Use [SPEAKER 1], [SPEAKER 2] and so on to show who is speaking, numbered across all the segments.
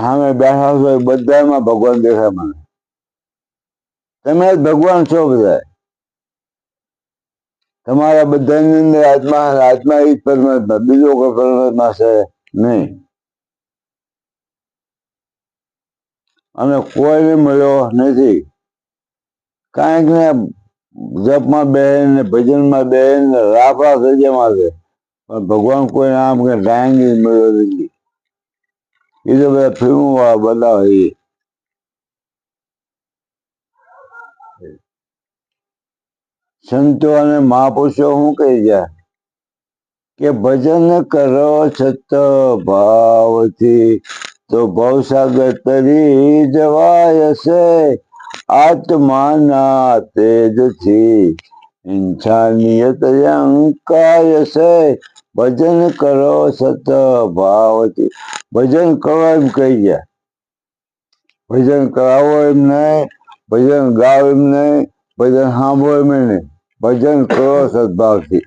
[SPEAKER 1] સામે બેઠા છો બધામાં ભગવાન દેખાય મને. તમે ભગવાન છો બધા. તમારા બધાની અંદર આત્મા આત્મા એ પરમાત્મા, બીજો કોઈ પરમાત્મા છે નહીં. અને કોઈને મળ્યો નથી. કાંઈક ને જપમાં બેન ને ભજનમાં બેન ને રાફડા સજામાં છે પણ ભગવાન કોઈ આમ કે ડાંગી મળ્યો નથી. એ તો બધા ફિલ્મો બનાવે. સંતો અને મહાપુરુષો શું કહી ગયા? કે ભજન કરો છત ભાવથી તો ભવસાગર તરી જવાય છે આત્માના તેજથી. ઇન્સાનિયત અંકાય છે ભજન કરો સત ભાવથી ભજન કરો એમ કહી ગયા. ભજન કરાવો એમ નહીં, ભજન ગાવ એમ નહીં, ભજન સાંભળો એમ નહીં. ભજન કરો સદભાવથી.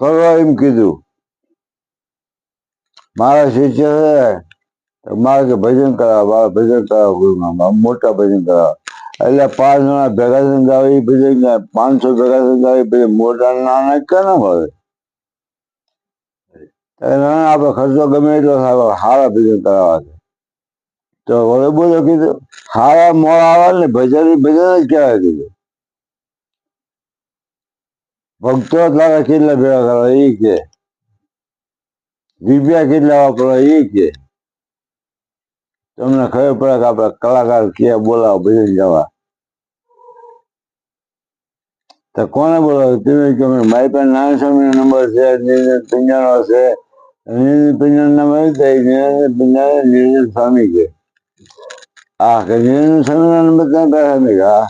[SPEAKER 1] કરો એમ કીધું. મારા શિષ્ય મારે કે ભજન કરાવો ભજન કરાવો ગુરુમાં મોટા ભજન કરાવો. એટલે પાંચ જણા ભેગા સંગાવી ભજન પાંચસો ભેગા સંગાવી ગાવે પછી મોટા નાના ક્યાં ના ભાવે આપણે ખર્ચો ગમે એટલો હારા ભજન કરાવવા છે. તો વડે બોલો કીધું, હારા મોડ આવે ને, ભજન ભજન જ કહેવાય કીધું. ભક્તો તારા કેટલા ભેગા કરવા એ કે. રૂપિયા કેટલા વાપરવા એ કે. તમને ખબર પડે કે આપણે કલાકાર ક્યાં બોલાવો, ભજન જવા તો કોને બોલાવો? તમે કે મારી પાસે નારાયણ સ્વામી નંબર છે પિંજાણો છે. પિંજાણ નંબર નિરંજન પિંજાણ નિરંજન સ્વામી છે. આ કે નિરંજન સ્વામી ના નંબર ત્યાં કહે છે. હા.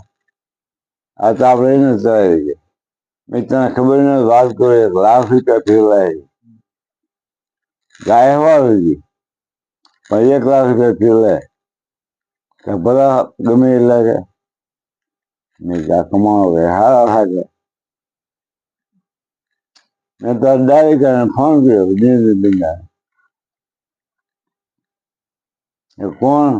[SPEAKER 1] આ તો આપણે એને થાય છે. મેં તને ખબર ન વાત કરો એક લાખ રૂપિયા ફેરવાય ગાય વાળી પણ એક લાખ રૂપિયા ફેરવાય કે બધા ગમે એટલા કે મેં ક્યાં કમાવો કે હારા થાય મેં તો ડાયરેક્ટ ફોન કર્યો દિનેશ બિંદા એ કોણ?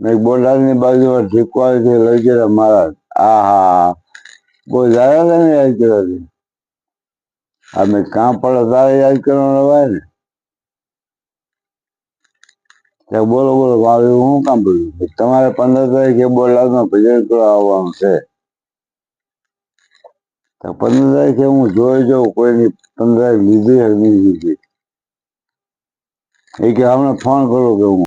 [SPEAKER 1] મેં બોટાદની બાજુમાં ઠીકવાથી લઈ ગયા મારા. આ હા. બહુ દાદા ને યાદ કર્યો છે? આ મેં કામ પડે તારે યાદ કરવાનું હોય ને. બોલો બોલો મારું હું કામ પડ્યું? તમારે પંદર તારીખે બોટાદમાં ભજન કરવા આવવાનું છે. તો પંદર તારીખે હું જોઈ જાઉં, કોઈની પંદર તારીખ લીધી હોય નહીં લીધી એ કે હમણાં ફોન કરો કે હું